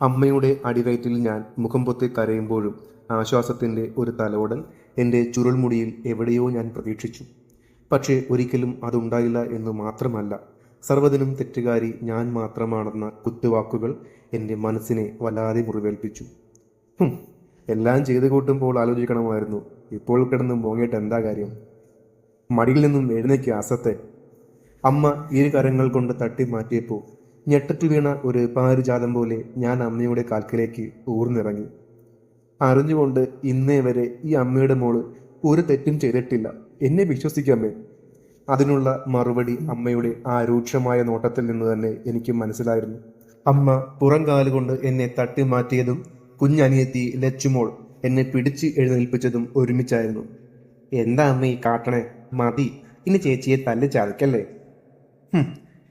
അമ്മയുടെ അടിവയറ്റിൽ ഞാൻ മുഖം പൊത്തി കരയുമ്പോഴും ആശ്വാസത്തിന്റെ ഒരു തലോടൽ എന്റെ ചുരുൾമുടിയിൽ എവിടെയോ ഞാൻ പ്രതീക്ഷിച്ചു. പക്ഷേ ഒരിക്കലും അതുണ്ടായില്ല എന്ന് മാത്രമല്ല സർവതിനും തെറ്റുകാരി ഞാൻ മാത്രമാണെന്ന കുത്തുവാക്കുകൾ എന്റെ മനസ്സിനെ വല്ലാതെ മുറിവേൽപ്പിച്ചു. എല്ലാം ചെയ്തു കൂട്ടുമ്പോൾ ആലോചിക്കണമായിരുന്നു ഇപ്പോൾ കിടന്ന് മോങ്ങിയിട്ട് എന്താ കാര്യം? മടിയിൽ നിന്നും എഴുന്നേക്ക് അസത്തെ. അമ്മ ഇരു കരങ്ങൾ കൊണ്ട് തട്ടി മാറ്റിയപ്പോൾ ഞെട്ടറ്റു വീണ ഒരു പാരിജാതം പോലെ ഞാൻ അമ്മയുടെ കാൽക്കിലേക്ക് ഊർന്നിറങ്ങി. അറിഞ്ഞുകൊണ്ട് ഇന്നേ വരെ ഈ അമ്മയുടെ മോൾ ഒരു തെറ്റും ചെയ്തിട്ടില്ല. എന്നെ വിശ്വസിക്കാമേ അതിനുള്ള മറുപടി അമ്മയുടെ ആ രൂക്ഷമായ നോട്ടത്തിൽ നിന്ന് തന്നെ എനിക്ക് മനസ്സിലായിരുന്നു. അമ്മ പുറം കാലുകൊണ്ട് എന്നെ തട്ടി മാറ്റിയതും കുഞ്ഞനിയത്തി ലച്ചുമോൾ എന്നെ പിടിച്ച് എഴുന്നേൽപ്പിച്ചതും ഒരുമിച്ചായിരുന്നു. എന്താ അമ്മ ഈ കാട്ടണേ? മതി. ഇനി ചേച്ചിയെ തല്ല്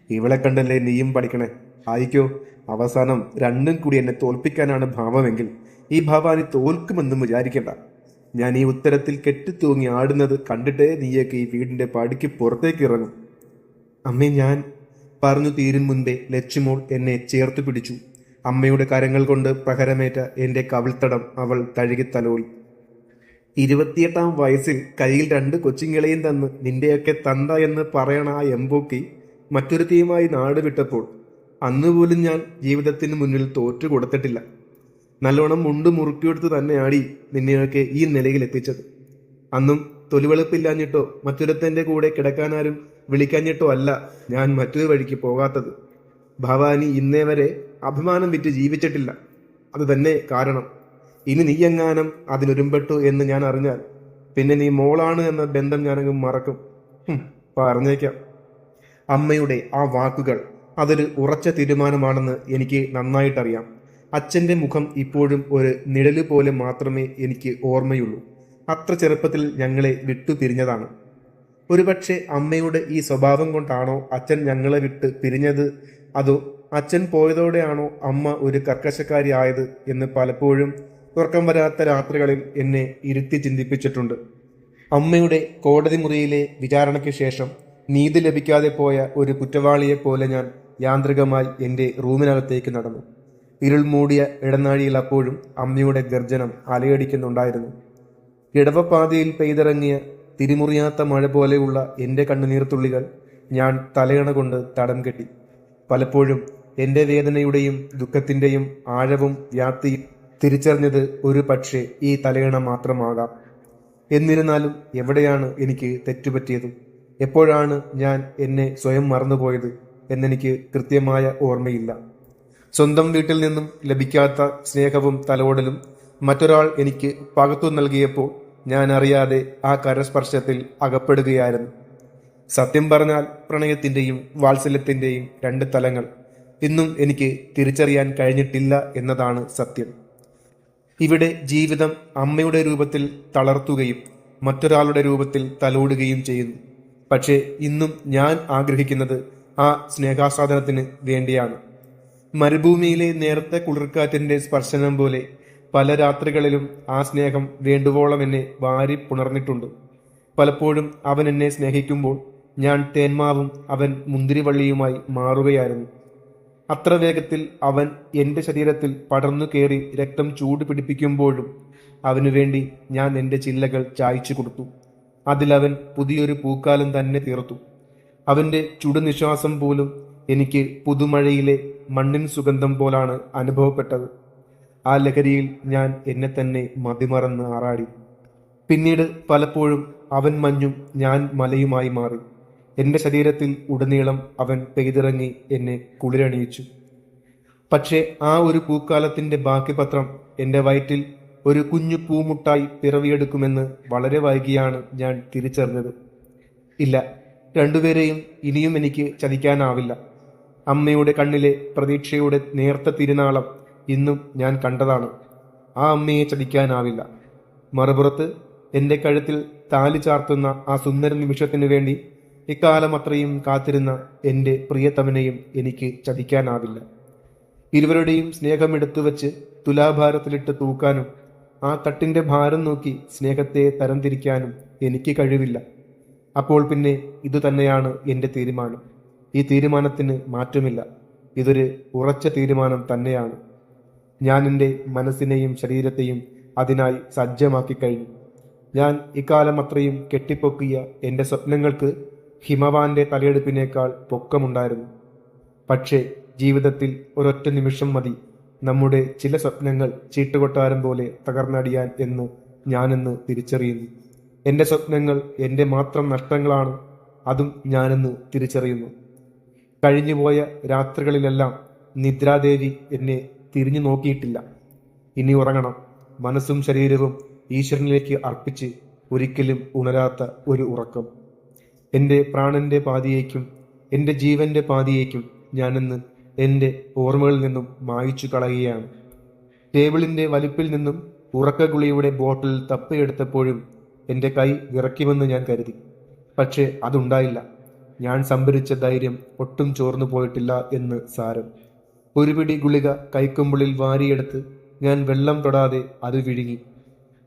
ഇവളെ കണ്ടല്ലേ നീയും പഠിക്കണേ? ആയിക്കോ അവസാനം രണ്ടും കൂടി എന്നെ തോൽപ്പിക്കാനാണ് ഭാവമെങ്കിൽ ഈ ഭാവാനി തോൽക്കുമെന്നും വിചാരിക്കണ്ട. ഞാൻ ഈ ഉത്തരത്തിൽ കെട്ടിത്തൂങ്ങി ആടുന്നത് കണ്ടിട്ടേ നീയൊക്കെ ഈ വീടിന്റെ പടിക്ക് പുറത്തേക്ക് ഇറങ്ങും. അമ്മേ ഞാൻ പറഞ്ഞു തീരും മുൻപേ ലച്ചുമോൾ എന്നെ ചേർത്ത് പിടിച്ചു. അമ്മയുടെ കരങ്ങൾ കൊണ്ട് പ്രഹരമേറ്റ എന്റെ കവിൾത്തടം അവൾ തഴുകി തലോളി ഇരുപത്തിയെട്ടാം വയസ്സിൽ കയ്യിൽ രണ്ട് കൊച്ചിങ്ങളെയും തന്ന് നിന്റെയൊക്കെ തന്ത എന്ന് പറയണ ആ എംബോക്കി മറ്റൊരുത്തിയുമായി നാട് വിട്ടപ്പോൾ അന്നുപോലും ഞാൻ ജീവിതത്തിന് മുന്നിൽ തോറ്റു കൊടുത്തിട്ടില്ല. നല്ലോണം മുണ്ട് മുറുക്കിയെടുത്ത് തന്നെയാടി നിന്നെയൊക്കെ ഈ നിലയിൽ എത്തിച്ചത്. അന്നും തൊലിവെളുപ്പില്ലാഞ്ഞിട്ടോ മറ്റൊരുത്തന്റെ കൂടെ കിടക്കാനാരും വിളിക്കാഞ്ഞിട്ടോ അല്ല ഞാൻ മറ്റൊരു വഴിക്ക് പോകാത്തത്. ഭവാനി ഇന്നേ വരെ അഭിമാനം വിറ്റ് ജീവിച്ചിട്ടില്ല. അത് തന്നെ കാരണം. ഇനി നീ എങ്ങാനും അതിനൊരുമ്പെട്ടു എന്ന് ഞാൻ അറിഞ്ഞാൽ പിന്നെ നീ മോളാണ് എന്ന ബന്ധം ഞാനങ്ങ് മറക്കും. പറഞ്ഞേക്കാം. അമ്മയുടെ ആ വാക്കുകൾ അതൊരു ഉറച്ച തീരുമാനമാണെന്ന് എനിക്ക് നന്നായിട്ടറിയാം. അച്ഛന്റെ മുഖം ഇപ്പോഴും ഒരു നിഴൽ പോലെ മാത്രമേ എനിക്ക് ഓർമ്മയുള്ളൂ. അത്ര ചെറുപ്പത്തിൽ ഞങ്ങളെ വിട്ടു പിരിഞ്ഞതാണ് ഒരുപക്ഷെ അമ്മയുടെ ഈ സ്വഭാവം കൊണ്ടാണോ അച്ഛൻ ഞങ്ങളെ വിട്ട് പിരിഞ്ഞത് അതോ അച്ഛൻ പോയതോടെയാണോ അമ്മ ഒരു കർക്കശക്കാരി ആയത് എന്ന് പലപ്പോഴും ഉറക്കം വരാത്ത രാത്രികളിൽ എന്നെ ഇരുത്തി ചിന്തിപ്പിച്ചിട്ടുണ്ട്. അമ്മയുടെ കോടതി മുറിയിലെ വിചാരണയ്ക്ക് ശേഷം നീതി ലഭിക്കാതെ പോയ ഒരു കുറ്റവാളിയെപ്പോലെ ഞാൻ യാന്ത്രികമായി എന്റെ റൂമിനകത്തേക്ക് നടന്നു. ഇരുൾ മൂടിയ ഇടനാഴിയിൽ അപ്പോഴും അമ്മയുടെ ഗർജനം അലയടിക്കുന്നുണ്ടായിരുന്നു. ഇടവപ്പാതയിൽ പെയ്തിറങ്ങിയ തിരിമുറിയാത്ത മഴ പോലെയുള്ള എന്റെ കണ്ണുനീർത്തുള്ളികൾ ഞാൻ തലയണ കൊണ്ട് തടം കെട്ടി. പലപ്പോഴും എന്റെ വേദനയുടെയും ദുഃഖത്തിന്റെയും ആഴവും വ്യാപ്തിയും തിരിച്ചറിഞ്ഞത് ഒരു പക്ഷേ ഈ തലയണ മാത്രമാകാം. എന്നിരുന്നാലും എവിടെയാണ് എനിക്ക് തെറ്റുപറ്റിയത്? എപ്പോഴാണ് ഞാൻ എന്നെ സ്വയം മറന്നുപോയത് എന്നെനിക്ക് കൃത്യമായ ഓർമ്മയില്ല. സ്വന്തം വീട്ടിൽ നിന്നും ലഭിക്കാത്ത സ്നേഹവും തലോടലും മറ്റൊരാൾ എനിക്ക് പകത്തു നൽകിയപ്പോൾ ഞാൻ അറിയാതെ ആ കരസ്പർശത്തിൽ അകപ്പെടുകയായിരുന്നു. സത്യം പറഞ്ഞാൽ പ്രണയത്തിന്റെയും വാത്സല്യത്തിന്റെയും രണ്ട് തലങ്ങൾ ഇന്നും എനിക്ക് തിരിച്ചറിയാൻ കഴിഞ്ഞിട്ടില്ല എന്നതാണ് സത്യം. ഇവിടെ ജീവിതം അമ്മയുടെ രൂപത്തിൽ തളർത്തുകയും മറ്റൊരാളുടെ രൂപത്തിൽ തലോടുകയും ചെയ്യുന്നു. പക്ഷേ ഇന്നും ഞാൻ ആഗ്രഹിക്കുന്നത് ആ സ്നേഹാസ്വാദനത്തിന് വേണ്ടിയാണ്. മരുഭൂമിയിലെ നേരത്തെ കുളിർക്കാറ്റിന്റെ സ്പർശനം പോലെ പല രാത്രികളിലും ആ സ്നേഹം വേണ്ടുവോളം എന്നെ വാരി പുണർന്നിട്ടുണ്ട്. പലപ്പോഴും അവൻ എന്നെ സ്നേഹിക്കുമ്പോൾ ഞാൻ തേന്മാവും അവൻ മുന്തിരിവള്ളിയുമായി മാറുകയായിരുന്നു. അത്ര വേഗത്തിൽ അവൻ എന്റെ ശരീരത്തിൽ പടർന്നു കയറി രക്തം ചൂട് പിടിപ്പിക്കുമ്പോഴും അവനു വേണ്ടി ഞാൻ എന്റെ ചില്ലകൾ ചായച്ചു കൊടുത്തു. അതിലവൻ പുതിയൊരു പൂക്കാലം തന്നെ തീർത്തു. അവന്റെ ചുടുനിശ്വാസം പോലും എനിക്ക് പുതുമഴയിലെ മണ്ണിൻ സുഗന്ധം പോലാണ് അനുഭവപ്പെട്ടത്. ആ ലഹരിയിൽ ഞാൻ എന്നെ തന്നെ മതിമറന്ന് ആറാടി. പിന്നീട് പലപ്പോഴും അവൻ മഞ്ഞും ഞാൻ മലയുമായി മാറി. എന്റെ ശരീരത്തിൽ ഉടനീളം അവൻ പെയ്തിറങ്ങി എന്നെ കുളിരണിയിച്ചു. പക്ഷേ ആ ഒരു പൂക്കാലത്തിന്റെ ബാക്കി പത്രം എന്റെ വയറ്റിൽ ഒരു കുഞ്ഞു പൂമുട്ടായി പിറവിയെടുക്കുമെന്ന് വളരെ വൈകിയാണ് ഞാൻ തിരിച്ചറിഞ്ഞത്. ഇല്ല രണ്ടുപേരെയും ഇനിയും എനിക്ക് ചതിക്കാനാവില്ല. അമ്മയുടെ കണ്ണിലെ പ്രതീക്ഷയുടെ നേർത്ത തിരുനാളം ഇന്നും ഞാൻ കണ്ടതാണ്. ആ അമ്മയെ ചതിക്കാനാവില്ല. മറുപുറത്ത് എന്റെ കഴുത്തിൽ താലി ചാർത്തുന്ന ആ സുന്ദര നിമിഷത്തിനു വേണ്ടി ഇക്കാലം അത്രയും കാത്തിരുന്ന എന്റെ പ്രിയതമനെയും എനിക്ക് ചതിക്കാനാവില്ല. ഇരുവരുടെയും സ്നേഹമെടുത്തു വച്ച് തുലാഭാരത്തിലിട്ട് തൂക്കാനും ആ തട്ടിന്റെ ഭാരം നോക്കി സ്നേഹത്തെ തരംതിരിക്കാനും എനിക്ക് കഴിവില്ല. അപ്പോൾ പിന്നെ ഇതുതന്നെയാണ് എന്റെ തീരുമാനം. ഈ തീരുമാനത്തിന് മാറ്റമില്ല. ഇതൊരു ഉറച്ച തീരുമാനം തന്നെയാണ്. ഞാൻ എന്റെ മനസ്സിനെയും ശരീരത്തെയും അതിനായി സജ്ജമാക്കി കഴിഞ്ഞു. ഞാൻ ഇക്കാലം അത്രയും കെട്ടിപ്പൊക്കിയ എന്റെ സ്വപ്നങ്ങൾക്ക് ഹിമവാന്റെ തലയെടുപ്പിനേക്കാൾ പൊക്കമുണ്ടായിരുന്നു. പക്ഷേ ജീവിതത്തിൽ ഒരൊറ്റ നിമിഷം മതി. നമ്മുടെ ചില സ്വപ്നങ്ങൾ ചീട്ടുകൊട്ടാരം പോലെ തകർന്നടിയാൻ എന്ന് ഞാനെന്ന് തിരിച്ചറിയുന്നു. എന്റെ സ്വപ്നങ്ങൾ എന്റെ മാത്രം നഷ്ടങ്ങളാണ് അതും ഞാനെന്ന് തിരിച്ചറിയുന്നു. കഴിഞ്ഞുപോയ രാത്രികളിലെല്ലാം നിദ്രാദേവി എന്നെ തിരിഞ്ഞു നോക്കിയിട്ടില്ല. ഇനി ഉറങ്ങണം. മനസ്സും ശരീരവും ഈശ്വരനിലേക്ക് അർപ്പിച്ച് ഒരിക്കലും ഉണരാത്ത ഒരു ഉറക്കം. എന്റെ പ്രാണന്റെ പാതിയേക്കും എന്റെ ജീവന്റെ പാതിയേക്കും ഞാനിന്ന് എന്റെ ഓർമ്മകളിൽ നിന്നും മായിച്ചു കളയുകയാണ്. ടേബിളിന്റെ വലിപ്പിൽ നിന്നും ഉറക്കഗുളിയുടെ ബോട്ടിൽ തപ്പിയെടുത്തപ്പോഴും എന്റെ കൈ വിറയ്ക്കുമെന്ന് ഞാൻ കരുതി. പക്ഷേ അതുണ്ടായില്ല. ഞാൻ സംഭരിച്ച ധൈര്യം ഒട്ടും ചോർന്നു പോയിട്ടില്ല എന്ന് സാരം. ഒരു പിടി ഗുളിക കൈക്കുമ്പിളിൽ വാരിയെടുത്ത് ഞാൻ വെള്ളം തൊടാതെ അത് വിഴുങ്ങി.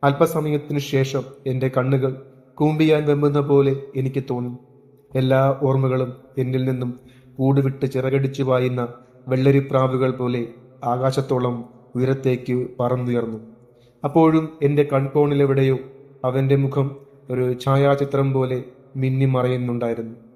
അല്പസമയത്തിനു ശേഷം എന്റെ കണ്ണുകൾ കൂമ്പിയാൻ വെമ്പുന്ന പോലെ എനിക്ക് തോന്നി. എല്ലാ ഓർമ്മകളും എന്നിൽ നിന്നും കൂടുവിട്ട് ചിറകടിച്ചു പായുന്ന വെള്ളരിപ്രാവുകൾ പോലെ ആകാശത്തോളം ഉയരത്തേക്ക് പറന്നുയർന്നു. അപ്പോഴും എന്റെ കൺകോണിലെവിടെയോ അവന്റെ മുഖം ഒരു ഛായാചിത്രം പോലെ മിന്നിമറയുന്നുണ്ടായിരുന്നു.